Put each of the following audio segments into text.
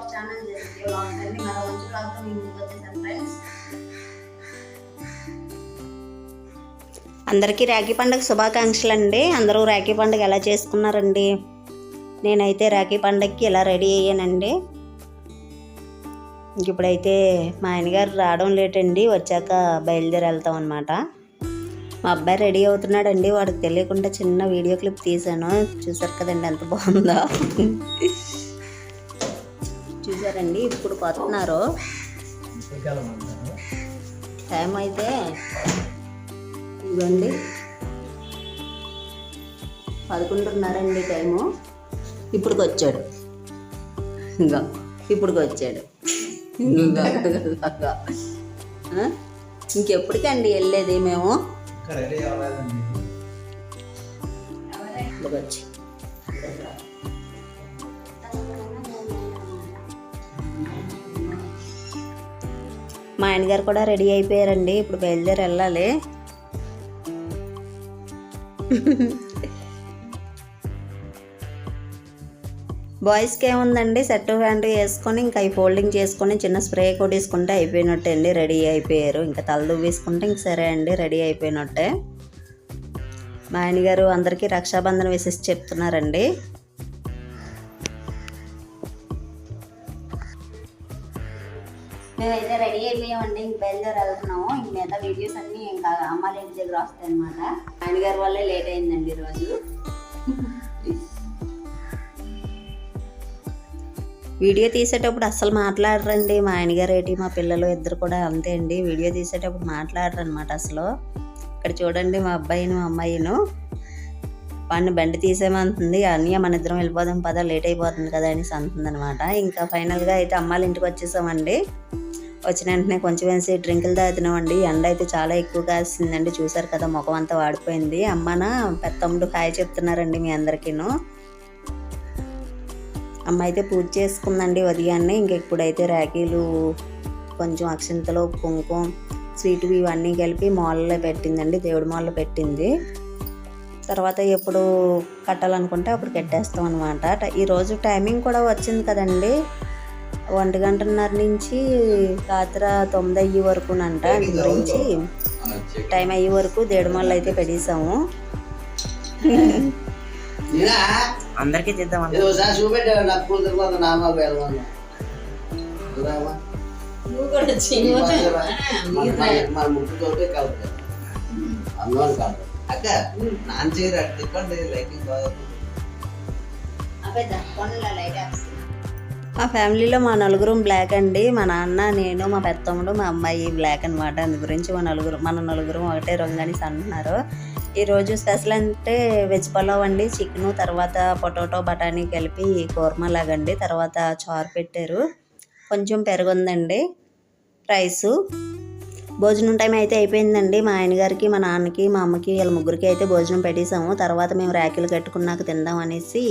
Our channel జెస్టీ vlogs మరో మంచి బ్లాగ్తో మీ ముందుకు వచ్చేసాను ఫ్రెండ్స్ అందరికీ రాఖీ పండుగ శుభాకాంక్షలు అండి. అందరూ రాఖీ పండుగ ఎలా చేసుకున్నారండి? నేనైతే రాఖీ పండుగకి ఇలా రెడీ అయ్యానండి. ఇప్పుడైతే మా ఆయనగారు రావడం లేటండి వచ్చాక బయలుదేరి వెళ్తాం అనమాట మా అబ్బాయి రెడీ అవుతున్నాడండి. వాడికి తెలియకుండా చిన్న వీడియో క్లిప్ తీసాను చూసారు కదండి ఎంత బాగుందో. చూసారండి ఇప్పుడు కొడుతున్నారు టైం అయితే ఇవ్వండి పదకొండున్నరండి టైము. ఇప్పుడుకి వచ్చాడు ఇంకా ఇప్పుడుకి వచ్చాడు? ఇంకెప్పటికండి వెళ్ళేది మేము? ఇప్పుడుకి వచ్చి మా ఆయనగారు కూడా రెడీ అయిపోయారండి. ఇప్పుడు బయలుదేరి వెళ్ళాలి. బాయ్స్కి ఏముందండి? సెట్ హ్యాండ్ వేసుకొని ఇంకా అవి ఫోల్డింగ్ చేసుకొని చిన్న స్ప్రే కొట్టేసుకుంటే అయిపోయినట్టే అండి. రెడీ అయిపోయారు. ఇంకా తల దువ్వేసుకుంటే ఇంక సరే అండి. రెడీ అయిపోయినట్టే. మా ఆయన గారు అందరికీ రక్షాబంధన విశేష చెప్తున్నారండి. మేమైతే రెడీ అయిపోయామండి. ఇంక బయలుదేరి వెళ్తున్నాము ఇంక మిగతా వీడియోస్ అన్నీ ఇంకా అమ్మాళ్ళ ఇంటి దగ్గర వస్తాయి అనమాట ఆయన గారి వల్లే లేట్ అయిందండి ఈరోజు. వీడియో తీసేటప్పుడు అస్సలు మాట్లాడరండి. మా ఆయనగారు ఏంటి మా పిల్లలు ఇద్దరు కూడా అంతే అండి. వీడియో తీసేటప్పుడు మాట్లాడరు అనమాట అసలు. ఇక్కడ చూడండి మా అబ్బాయిను మా అమ్మాయిను. వాడిని బండి తీసేమంటుంది అన్నయ్య మన ఇద్దరం వెళ్ళిపోదాం పద లేట్ అయిపోతుంది కదా అనేసి అంటుంది అనమాట ఇంకా ఫైనల్గా అయితే అమ్మాయిల ఇంటికి వచ్చేసామండి. వచ్చిన వెంటనే కొంచెం వేసి డ్రింకులు తాగుతున్నామండి. ఎండ అయితే చాలా ఎక్కువ కాసిందండి చూసారు కదా ముఖం అంతా వాడిపోయింది. అమ్మన పెద్దమ్ముడు హాయ్ చెప్తున్నారండి మీ అందరికీను. అమ్మ అయితే పూజ చేసుకుందండి ఉదయాన్నే. ఇంక ఇప్పుడైతే రాఖీలు కొంచెం అక్షంతలు కుంకుమ స్వీట్ ఇవన్నీ కలిపి మాల్లో పెట్టిందండి. దేవుడి మాల్లో పెట్టింది. తర్వాత ఎప్పుడు కట్టాలనుకుంటే అప్పుడు కట్టేస్తాం అనమాట ఈరోజు టైమింగ్ కూడా వచ్చింది కదండి. ఒంటి గంటన్నర నుంచి రాత్రి తొమ్మిది అయ్యే వరకునంట అందు గురించి. టైం అయ్యే వరకు దేడుమల్లు అయితే పెట్టేసాము అందరికీ కలుపుతారు అందువల్ల కాదు. అక్క నాన్న చేయరు అటు తిప్పండి లైటింగ్ బాగా మా ఫ్యామిలీలో మా నలుగురం బ్లాక్ అండి. మా నాన్న నేను మా పెద్దమ్ముడు మా అమ్మాయి బ్లాక్ అనమాట అందు గురించి మా నలుగురు మన నలుగురం ఒకటే రంగు అనేసి అంటున్నారు ఈరోజు స్పెషల్ అంటే వెజ్ పలావ్ అండి. చికెను తర్వాత పొటాటో బఠానీ కలిపి కూర్మా లాగండి. తర్వాత చారు పెట్టారు. కొంచెం పెరుగుందండి. రైసు. భోజనం టైం అయితే అయిపోయిందండి. మా ఆయన గారికి మా నాన్నకి మా అమ్మకి వీళ్ళ ముగ్గురికి అయితే భోజనం పెట్టేసాము తర్వాత మేము ర్యాకులు కట్టుకున్నాక తిందాం అనేసి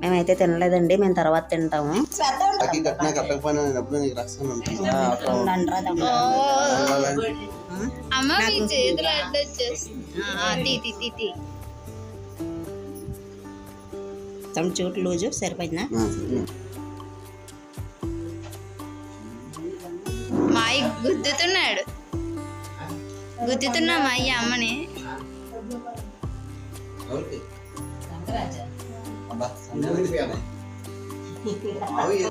మేమైతే తినలేదండి మేము తర్వాత తింటాము. తమ చోటు లూజు సరిపోయిందా? మా అయ్య గుద్దుతున్నాడు. గుద్దుతున్నా మా అయ్య అమ్మని ఎవరికి? అబ్బా, సంగతి మావయ్య.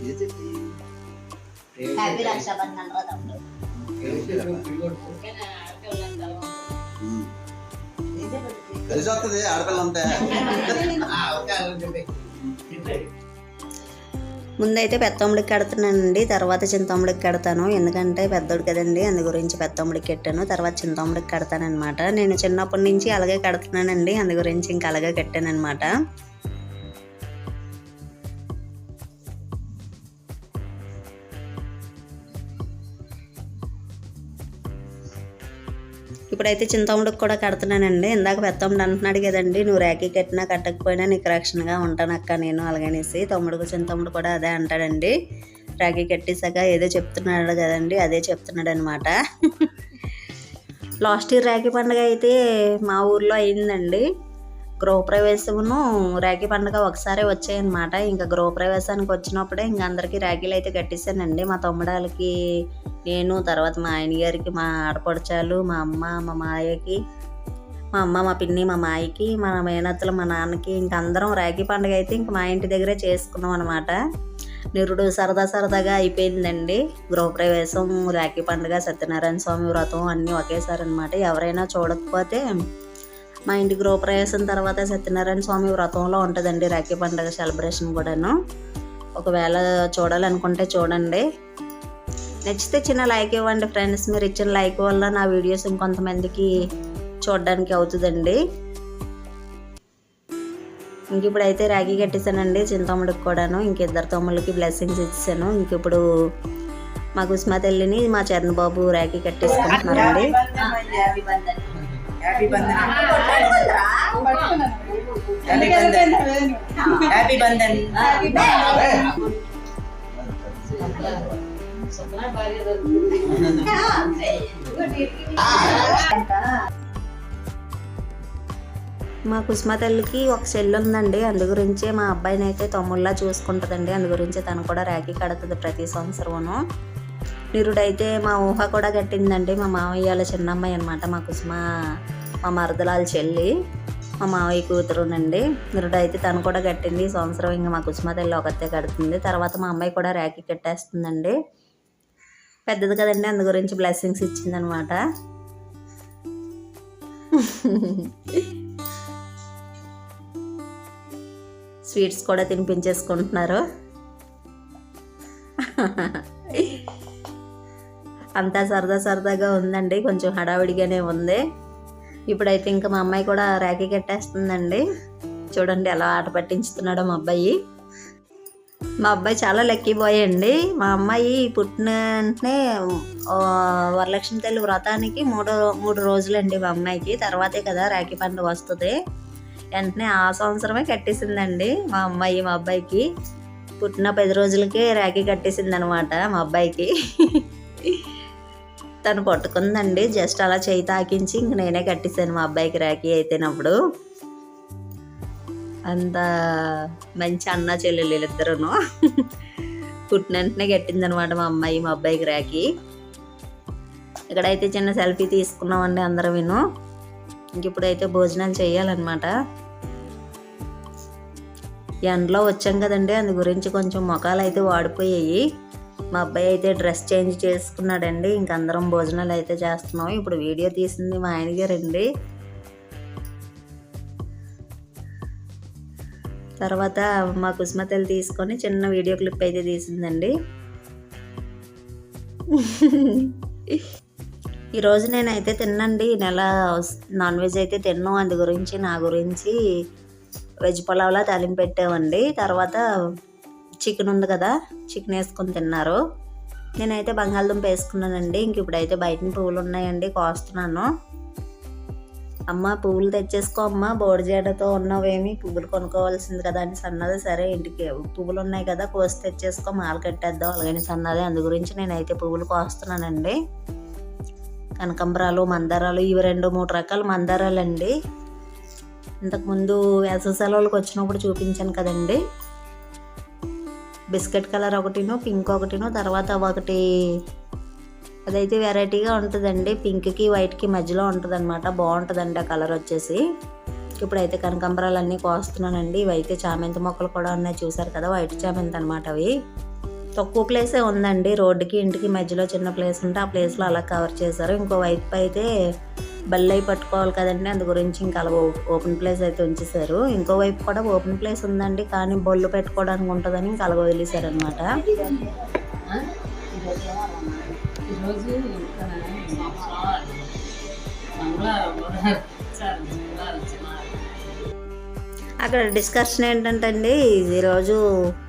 ఏ చెప్పి? హ్యాపీ రక్షాబంధన్ రా తమ్ముడు ఉమ్. కలిసి వస్తుంది ఆడపిల్ల ఉంటే ఆ, ఓకే, అలా చెప్పి. ముందైతే పెద్దమ్ముడికి కడుతున్నానండి తర్వాత చింతమ్ముడికి కడతాను. ఎందుకంటే పెద్దోడు కదండి అందు గురించి పెద్దమ్ముడికి కట్టాను తర్వాత చింతమ్ముడికి కడతానమాట నేను చిన్నప్పటి నుంచి అలాగే కడుతున్నానండి అందు గురించి ఇంకా అలాగే కట్టానమాట ఇప్పుడైతే చింతమ్ముడికి కూడా కడుతున్నానండి. ఇందాక పెద్దమ్ముడు అంటున్నాడు కదండి నువ్వు ర్యాకీ కట్టినా కట్టకపోయినా నీకు రక్షణగా ఉంటాను అక్క నేను అలాగనేసి తమ్ముడు చింతమ్ముడు కూడా అదే అంటాడండి. రాఖీ కట్టేశాక ఏదో చెప్తున్నాడు కదండి అదే చెప్తున్నాడు అనమాట లాస్ట్ ఇయర్ రాఖీ పండుగ అయితే మా ఊర్లో అయిందండి. గృహప్రవేశమును రాఖీ పండుగ ఒకసారి వచ్చాయన్నమాట. ఇంకా గృహప్రవేశానికి వచ్చినప్పుడే ఇంక అందరికీ రాఖీలు అయితే కట్టేశానండి. మా తమ్ముడాలకి నేను తర్వాత మా ఆయన గారికి మా ఆడపడుచాలు మా అమ్మ మా మాయకి మా అమ్మ మా పిన్ని మా మాయకి మా మేనత్తలు మా నాన్నకి ఇంక అందరం రాఖీ పండుగ అయితే ఇంక మా ఇంటి దగ్గరే చేసుకున్నాం అనమాట నిరుడు సరదా సరదాగా అయిపోయిందండి. గృహప్రవేశం రాఖీ పండుగ సత్యనారాయణ స్వామి వ్రతం అన్నీ ఒకేసారి అనమాట ఎవరైనా చూడకపోతే మా ఇంటి గృహప్రవేశం తర్వాత సత్యనారాయణ స్వామి వ్రతంలో ఉంటుందండి రాఖీ పండుగ సెలబ్రేషన్ కూడాను. ఒకవేళ చూడాలనుకుంటే చూడండి. నచ్చితే చిన్న లైక్ ఇవ్వండి ఫ్రెండ్స్ మీరు ఇచ్చిన లైక్ వల్ల నా వీడియోస్ ఇంకొంతమందికి చూడడానికి అవుతుందండి. ఇంక ఇప్పుడు అయితే రాఖీ చిన్న చింతమ్ముడికి కూడాను. ఇంక ఇద్దరు తమ్ముళ్ళకి బ్లెస్సింగ్స్ ఇచ్చాను ఇంక ఇప్పుడు మా కుస్మా తల్లిని మా Charan Babu Rakhi కట్టేసుకుంటున్నారండి. Happy Bandhan happy Bandhan happy Bandhan మా కుస్మా తల్లికి ఒక చెల్లి ఉందండి. అందు గురించే మా అబ్బాయిని అయితే తమ్ముళ్ళ చూసుకుంటుందండి. అందు గురించి తను కూడా రాఖీ కడుతుంది ప్రతి సంవత్సరమును. నిరుడైతే మా ఊహ కూడా కట్టిందండి మా మామయ్యాల చిన్నమ్మాయి అనమాట మా కుసుమ మా మరదలాల చెల్లి మా మావయ్య కూతురునండి నిరుడైతే తను కూడా కట్టింది ఈ సంవత్సరం ఇంకా మా కుసుమ తల్లి ఒకతే కడుతుంది. తర్వాత మా అమ్మాయి కూడా రాఖీ కట్టేస్తుందండి. పెద్దది కదండి అందు గురించి బ్లెస్సింగ్స్ ఇచ్చిందనమాట స్వీట్స్ కూడా తినిపించేసుకుంటున్నారు. అంతా సరదా సరదాగా ఉందండి. కొంచెం హడావిడిగానే ఉంది. ఇప్పుడైతే ఇంకా మా అమ్మాయి కూడా రాఖీ కట్టేస్తుందండి. చూడండి ఎలా ఆట పట్టించుతున్నాడో మా అబ్బాయి. మా అబ్బాయి చాలా లక్కీ బాయ్ అండి. మా అమ్మాయి పుట్టిన వెంటనే వరలక్ష్మి తల్లి వ్రతానికి మూడు మూడు రోజులండి మా అమ్మాయికి. తర్వాతే కదా రాఖీ పండుగ వస్తుంది. వెంటనే ఆ సంవత్సరమే కట్టేసిందండి మా అమ్మాయి మా అబ్బాయికి. పుట్టిన పది రోజులకే రాఖీ కట్టేసింది అనమాట మా అబ్బాయికి. తను పట్టుకుందండి. జస్ట్ అలా చేయి తాకించి ఇంక నేనే కట్టేసాను మా అబ్బాయికి రాఖీ అయితేనప్పుడు. అంత మంచి అన్న చెల్లెలు ఇద్దరును పుట్టిన వెంటనే కట్టిందనమాట మా అమ్మాయి మా అబ్బాయికి రాఖీ. ఇక్కడైతే చిన్న సెల్ఫీ తీసుకున్నామండి అందరం విను ఇంక ఇప్పుడైతే భోజనాలు చేయాలన్నమాట. ఎండలో వచ్చాం కదండి అందు గురించి కొంచెం మొఖాలు అయితే వాడిపోయాయి. మా అబ్బాయి అయితే డ్రెస్ చేంజ్ చేసుకున్నాడండి. ఇంక అందరం భోజనాలు అయితే చేస్తున్నాం. ఇప్పుడు వీడియో తీసింది మా ఆయన గారండి తర్వాత మా కుసుమతలు తీసుకొని చిన్న వీడియో క్లిప్ అయితే తీసిందండి. ఈరోజు నేనైతే తిన్నండి. ఈ నెల నాన్ వెజ్ అయితే తిన్నాం. అందు గురించి నా గురించి వెజ్ పులావ్లా తాలింపు పెట్టామండి. తర్వాత చికెన్ ఉంది కదా చికెన్ వేసుకొని తిన్నారు. నేనైతే బంగాళదుంప వేసుకున్నానండి. ఇంక ఇప్పుడైతే బయట పువ్వులు ఉన్నాయండి కోస్తున్నాను. అమ్మ పువ్వులు తెచ్చేసుకో అమ్మ. బోడిజేడతో ఉన్నవేమి? పువ్వులు కొనుక్కోవాల్సింది కదా అని సన్నది. సరే ఇంటికి పువ్వులు ఉన్నాయి కదా కోసి తెచ్చేసుకో. మాల కట్టేద్దాం. అలాగని సన్నది. అందు గురించి నేనైతే పువ్వులు కోస్తున్నానండి. కనకంబరాలు మందారాలు ఇవి రెండు మూడు రకాల మందారాలు అండి ఇంతకుముందు వేసవి సెలవులకు వచ్చినప్పుడు చూపించాను కదండి. బిస్కెట్ కలర్ ఒకటినో పింక్ ఒకటినో తర్వాత ఒకటి అదైతే వెరైటీగా ఉంటుందండి. పింక్కి వైట్కి మధ్యలో ఉంటుంది అనమాట బాగుంటుందండి ఆ కలర్ వచ్చేసి. ఇప్పుడైతే కనకాంబరాలు అన్నీ కోస్తున్నానండి. ఇవైతే చామంతి మొక్కలు కూడా ఉన్నాయి. చూసారు కదా వైట్ చామంతి అనమాట అవి. తక్కువ ప్లేసే ఉందండి. రోడ్డుకి ఇంటికి మధ్యలో చిన్న ప్లేస్ ఉంటే ఆ ప్లేస్లో అలా కవర్ చేశారు. ఇంకో వైపు అయితే బల్లై పట్టుకోవాలి కదండి అందు గురించి ఇంకా అలా ఓపెన్ ప్లేస్ అయితే ఉంచేశారు. ఇంకో వైపు కూడా ఓపెన్ ప్లేస్ ఉందండి కానీ బొల్లు పెట్టుకోవడానికి ఉంటుందని ఇంకా అలా వదిలేశారు అనమాట ఈరోజు అక్కడ డిస్కషన్ ఏంటంటే అండి ఈరోజు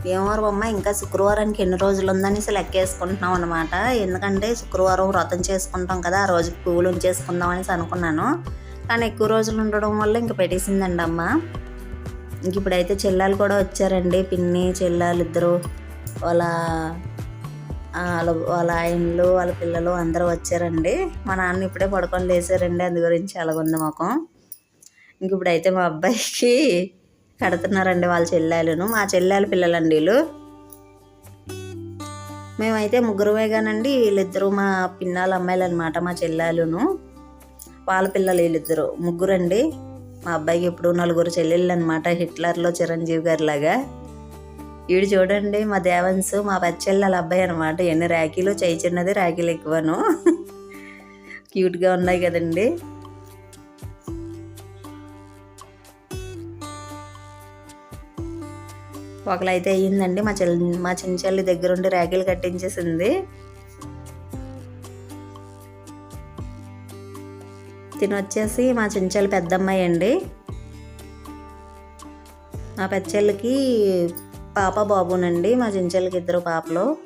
ఏమవారం అమ్మ ఇంకా శుక్రవారానికి ఎన్ని రోజులు ఉందనేసి లెక్కేసుకుంటున్నాం అనమాట ఎందుకంటే శుక్రవారం వ్రతం చేసుకుంటాం కదా ఆ రోజు పువ్వులు ఉంచేసుకుందాం అనేసి అనుకున్నాను. కానీ ఎక్కువ రోజులు ఉండడం వల్ల ఇంకా పెట్టేసిందండి అమ్మ. ఇంక ఇప్పుడైతే చెల్లెలు కూడా వచ్చారండి పిన్ని చెల్లెలు ఇద్దరు వాళ్ళ వాళ్ళ వాళ్ళ ఆయనలు వాళ్ళ పిల్లలు అందరూ వచ్చారండి. మా నాన్న ఇప్పుడే పడుకొని లేచారండి అందు గురించి అలాగుంది మొఖం. ఇంక ఇప్పుడైతే మా అబ్బాయికి కడుతున్నారండి వాళ్ళ చెల్లెలను మా చెల్లెల పిల్లలండి వీళ్ళు. మేమైతే ముగ్గురమే కానండి వీళ్ళిద్దరూ మా పిన్నాల అమ్మాయిలు అనమాట మా చెల్లెలును వాళ్ళ పిల్లలు వీళ్ళిద్దరు. ముగ్గురండి. మా అబ్బాయికి ఇప్పుడు నలుగురు చెల్లెళ్ళు అనమాట హిట్లర్లో చిరంజీవి గారి లాగా వీడు చూడండి మా దేవన్స్ మా పచ్చెళ్ళ అబ్బాయి అనమాట. ఎన్ని ర్యాకీలు చేయి చిన్నది ర్యాకీలు ఎక్కువను. క్యూట్గా ఉన్నాయి కదండి. ఒకలైతే అయ్యిందండి. మా చెల్లి మా చిన్న చెల్లి దగ్గరుండి రేగిలు కట్టించేసింది. తిని వచ్చేసి మా చించల్ పెద్దమ్మాయి అండి. మా పెద్దచెల్లికి పాప బాబునండి. మా చించల్కి ఇద్దరు పాపలు.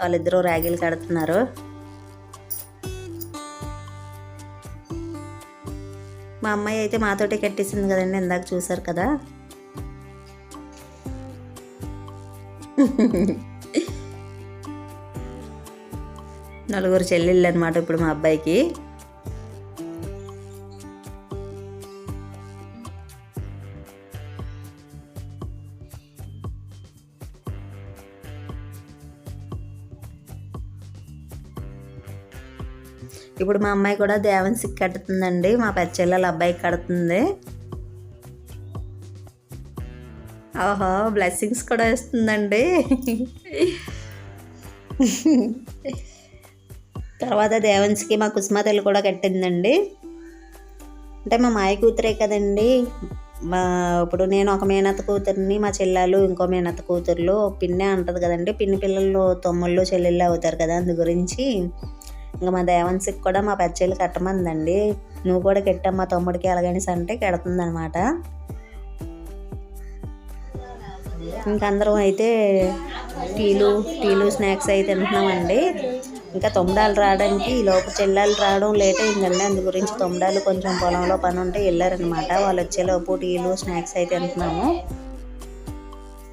వాళ్ళిద్దరూ ర్యాగిలు కడుతున్నారు. మా అమ్మాయి అయితే మాతోటి కట్టేసింది కదండి ఇందాక చూసారు కదా. నలుగురు చెల్లెళ్ళు అనమాట ఇప్పుడు మా అబ్బాయికి. ఇప్పుడు మా అమ్మాయి కూడా దేవన్సికి కడుతుందండి. మా పెద్దచెల్లెల అబ్బాయికి కడుతుంది. ఓహో బ్లెస్సింగ్స్ కూడా వేస్తుందండి తర్వాత దేవన్స్కి మా కుసుమతలు కూడా కట్టిందండి. అంటే మా మాయ కూతురే కదండి. మా ఇప్పుడు నేను ఒక మేనత్త కూతుర్ని మా చెల్లెలు ఇంకో మేనత్త కూతుర్లు పిన్నే అంటది కదండి. పిన్ని పిల్లలు తమ్ముళ్ళు చెల్లెళ్ళు అవుతారు కదా అందు గురించి. ఇంకా మా దేవన్స్కి కూడా మా పెద్దచెల్లి కట్టమందండి. నువ్వు కూడా కట్టమ్మా తమ్ముడికి ఎలాగనేసి అంటే కడుతుందనమాట ఇంకందరం అయితే టీలు టీలు స్నాక్స్ అయితే తింటున్నామండి. ఇంకా తొమ్మిడాలు రావడానికి ఈ లోపు చెల్లెలు రావడం లేట్ అయిందండి. అందు గురించి తొమ్మిడాలు కొంచెం పొలంలో పని ఉంటే వెళ్ళారనమాట వాళ్ళు వచ్చేలోపు టీలు స్నాక్స్ అయితే తింటున్నాము.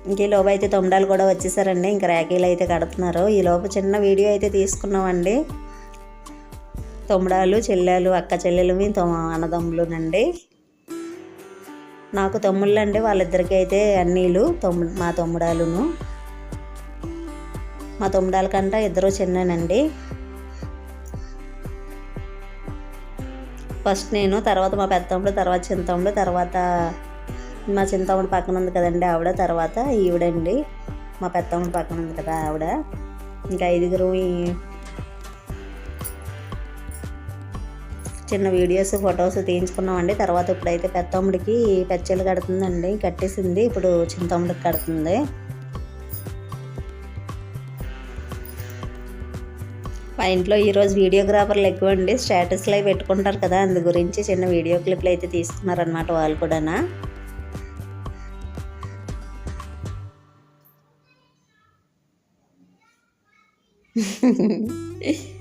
ఇంక లోపు అయితే తొమ్మిడాలు కూడా వచ్చేసారండి. ఇంకా ర్యాకీలు అయితే కడుతున్నారు. ఈ లోపు చిన్న వీడియో అయితే తీసుకున్నామండి. తొమ్మిడాలు చెల్లెలు అక్క చెల్లెలు అన్నదమ్ములునండి. నాకు తమ్ముళ్ళు అండి వాళ్ళిద్దరికి అయితే అన్నీలు తమ్ముడు మా తమ్ముడాలును. మా తమ్ముడాల కంటే ఇద్దరు చిన్ననండి. ఫస్ట్ నేను తర్వాత మా పెద్ద తమ్ముడు తర్వాత చిన్న తమ్ముడు తర్వాత మా చిన్న తమ్ముడు పక్కన ఉంది కదండి ఆవిడ తర్వాత ఈవిడండి మా పెద్ద తమ్ముడు పక్కన ఉంది కదా ఆవిడ. ఇంకా ఐదుగురు చిన్న వీడియోస్ ఫొటోస్ తీయించుకున్నామండి. తర్వాత ఇప్పుడైతే పెద్ద తమ్ముడికి పెచ్చలు కడుతుందండి. కట్టేసింది. ఇప్పుడు చిన్న తమ్ముడికి కడుతుంది. మా ఇంట్లో ఈరోజు వీడియోగ్రాఫర్లు ఎక్కువ అండి స్టేటస్లో అవి పెట్టుకుంటారు కదా అందు గురించి చిన్న వీడియో క్లిప్లు అయితే తీసుకున్నారనమాట వాళ్ళు కూడానా.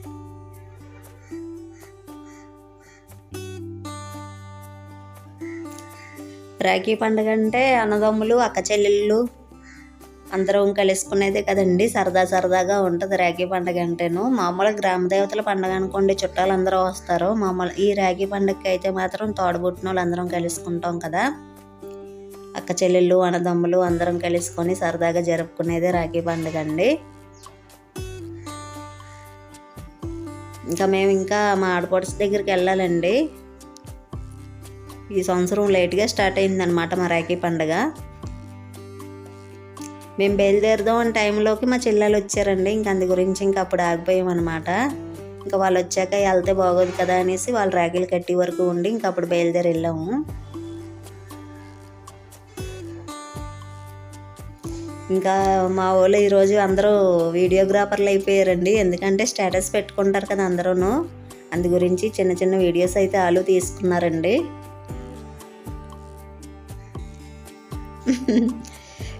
రాఖీ పండుగ అంటే అన్నదమ్ములు అక్క చెల్లెళ్ళు అందరం కలుసుకునేదే కదండి. సరదా సరదాగా ఉంటుంది రాఖీ పండుగ అంటేను. మామూలుగా గ్రామ దేవతల పండుగ అనుకోండి చుట్టాలు అందరూ వస్తారు. మామూలు ఈ రాఖీ పండుగకి అయితే మాత్రం తోడబుట్టిన వాళ్ళు అందరం కలుసుకుంటాం కదా. అక్క చెల్లెళ్ళు అన్నదమ్ములు అందరం కలుసుకొని సరదాగా జరుపుకునేదే రాఖీ పండుగ అండి. ఇంకా మేము ఇంకా మా ఆడపడుచు దగ్గరికి వెళ్ళాలండి. ఈ సంవత్సరం లేట్గా స్టార్ట్ అయిందనమాట మా రాఖీ పండుగ. మేము బయలుదేరదాం అనే టైంలోకి మా చెల్లెలు వచ్చారండి. ఇంక అందు గురించి ఇంకా అప్పుడు ఆగిపోయాం అనమాట ఇంకా వాళ్ళు వచ్చాక వెళ్తే బాగోదు కదా అనేసి వాళ్ళు రాఖీలు కట్టి వరకు ఉండి ఇంకా అప్పుడు బయలుదేరి వెళ్ళాము. ఇంకా మా వాళ్ళు ఈరోజు అందరూ వీడియోగ్రాఫర్లు అయిపోయారండి. ఎందుకంటే స్టేటస్ పెట్టుకుంటారు కదా అందరూను. అందు గురించి చిన్న చిన్న వీడియోస్ అయితే వాళ్ళు తీసుకున్నారండి.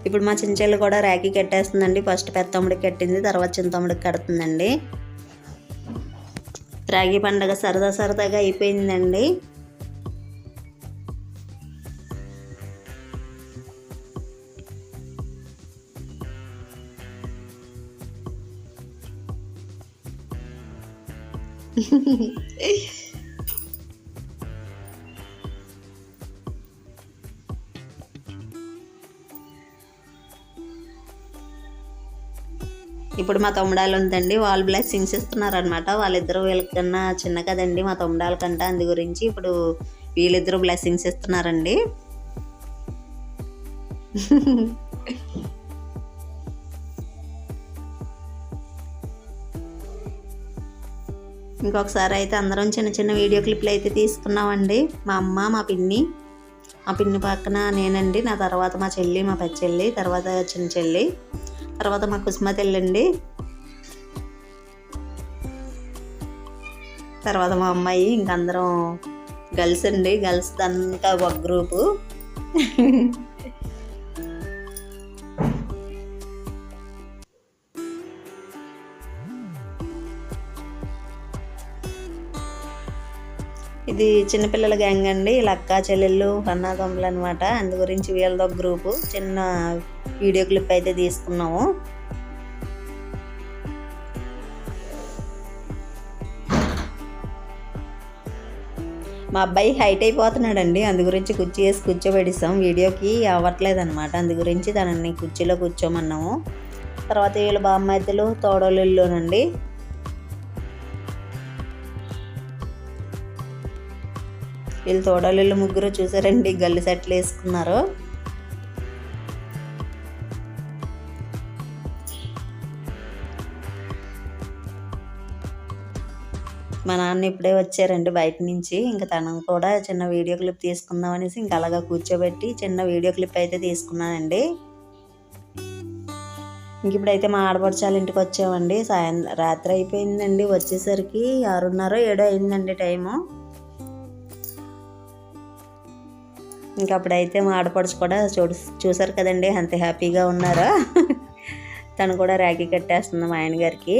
ఇప్పుడు మా చెల్లి కూడా ర్యాకీ కట్టేస్తుందండి. ఫస్ట్ పెద్ద తమ్ముడికి కట్టింది తర్వాత చిన్న తమ్ముడికి కడుతుందండి. రాగి పండగ సరదా సరదాగా అయిపోయిందండి. ఇప్పుడు మా తమ్ముడాలు ఉందండి వాళ్ళు బ్లెస్సింగ్స్ ఇస్తున్నారనమాట వాళ్ళిద్దరూ వీళ్ళకన్నా చిన్న కదండి మా తమ్ముడాల కంటే అందు గురించి ఇప్పుడు వీళ్ళిద్దరూ బ్లెస్సింగ్స్ ఇస్తున్నారండి. ఇంకొకసారి అయితే అందరం చిన్న చిన్న వీడియో క్లిప్లు అయితే తీసుకున్నామండి. మా అమ్మ మా పిన్ని మా పిన్ని పక్కన నేనండి నా తర్వాత మా చెల్లి మా పెద్ద చెల్లి తర్వాత చిన్న చెల్లి. తర్వాత మా కుసుమతి వెళ్ళండి తర్వాత మా అమ్మాయి ఇంక అందరం గర్ల్స్ అండి. గర్ల్స్ అంతా ఒక గ్రూపు. ఇది చిన్నపిల్లల గ్యాంగ్ అండి. ఇలా అక్క చెల్లెళ్ళు అన్నదమ్ములు అనమాట అందు గురించి వీళ్ళది ఒక గ్రూపు. చిన్న వీడియో క్లిప్ అయితే తీసుకున్నాము. మా అబ్బాయి హైట్ అయిపోతున్నాడండి. అందు గురించి కుర్చీ వేసి కూర్చోబెడిస్తాం వీడియోకి అవ్వట్లేదు అనమాట అందు గురించి తనని కుర్చీలో కూర్చోమన్నాము. తర్వాత వీళ్ళ బామ్మద్దలు తోడోళ్ళలోనండి వీళ్ళు తోడోళ్ళు ముగ్గురు చూసారండి. గల్లి సెట్లు వేసుకున్నారు మా నాన్న ఇప్పుడే వచ్చారండి బయట నుంచి. ఇంకా తను కూడా చిన్న వీడియో క్లిప్ తీసుకుందాం అనేసి ఇంకా అలాగా కూర్చోబెట్టి చిన్న వీడియో క్లిప్ అయితే తీసుకున్నానండి. ఇంక ఇప్పుడైతే మా ఆడపడచాల ఇంటికి వచ్చామండి. సాయంత్రం రాత్రి అయిపోయిందండి. వచ్చేసరికి ఆరున్నర ఏడో అయిందండి టైము. ఇంకా అప్పుడైతే మా ఆడపడుచు కూడా చూడు చూసారు కదండి అంత హ్యాపీగా ఉన్నారా? తను కూడా ర్యాగీ కట్టేస్తుంది మా ఆయన గారికి.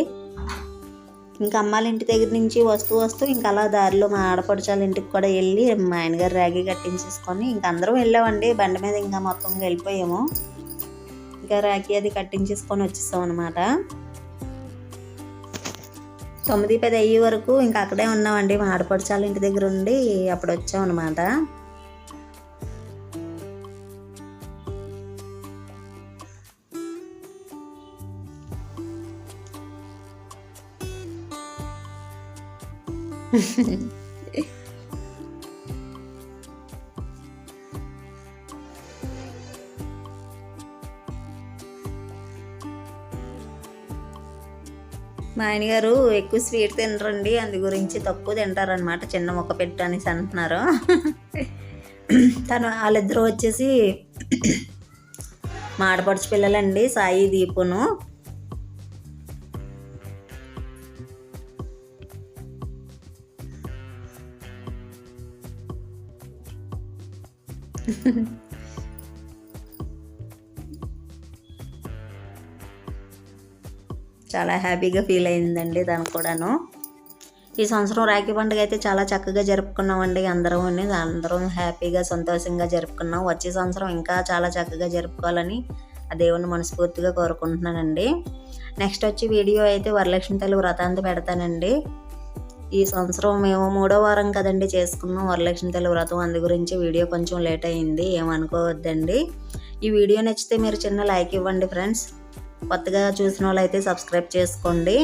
ఇంకా అమ్మాళ్ళ ఇంటి దగ్గర నుంచి వస్తూ వస్తూ ఇంకా అలా దారిలో మా ఆడపడుచాల ఇంటికి కూడా వెళ్ళి మా ఆయనగారు ర్యాగీ కట్టించేసుకొని ఇంకా అందరం వెళ్ళామండి. బండి మీద ఇంకా మొత్తం వెళ్ళిపోయాము. ఇంకా రాఖీ అది కట్టించేసుకొని వచ్చేసాం అనమాట తొమ్మిది పది అయ్యే వరకు ఇంకా అక్కడే ఉన్నామండి. మా ఆడపడుచాల ఇంటి దగ్గర ఉండి అప్పుడు వచ్చాం అనమాట మా ఆయన గారు ఎక్కువ స్వీట్ తినరండి అందు గురించి తక్కువ తింటారనమాట చిన్న మొక్క పెట్టు అనేసి అంటున్నారు. తను వాళ్ళిద్దరూ వచ్చేసి మాడపడుచు పిల్లలండి సాయి దీపును. చాలా హ్యాపీగా ఫీల్ అయిందండి దానికి కూడాను. ఈ సంవత్సరం రాఖీ పండుగ అయితే చాలా చక్కగా జరుపుకున్నామండి అందరం అందరం హ్యాపీగా సంతోషంగా జరుపుకున్నాం. వచ్చే సంవత్సరం ఇంకా చాలా చక్కగా జరుపుకోవాలని ఆ దేవుని మనస్ఫూర్తిగా కోరుకుంటున్నానండి. నెక్స్ట్ వచ్చి వీడియో అయితే వరలక్ష్మి తల్లి వ్రతాంతి పెడతానండి. ఈ సంవత్సరం మేము మూడో వారం కదండి చేసుకున్నాం వరలక్ష్మి తల్లి వ్రతం. అందు గురించి వీడియో కొంచెం లేట్ అయింది ఏమనుకోవద్దండి. ఈ వీడియో నచ్చితే మీరు చిన్న లైక్ ఇవ్వండి ఫ్రెండ్స్. కొత్తగా చూసిన వాళ్ళు అయితే సబ్స్క్రైబ్ చేసుకోండి.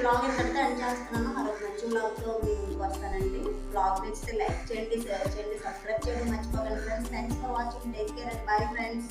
బ్లాగ్ ఎక్కడితే ఎండ్ చేస్తున్నాను. మరొక మంచి బ్లాగ్తో మీ ముందుకు వస్తానండి. బ్లాగ్ నచ్చితే లైక్ చేయండి షేర్ చేయండి సబ్స్క్రైబ్ చేయండి. మర్చిపోకండి friends. Thanks for watching take care and bye friends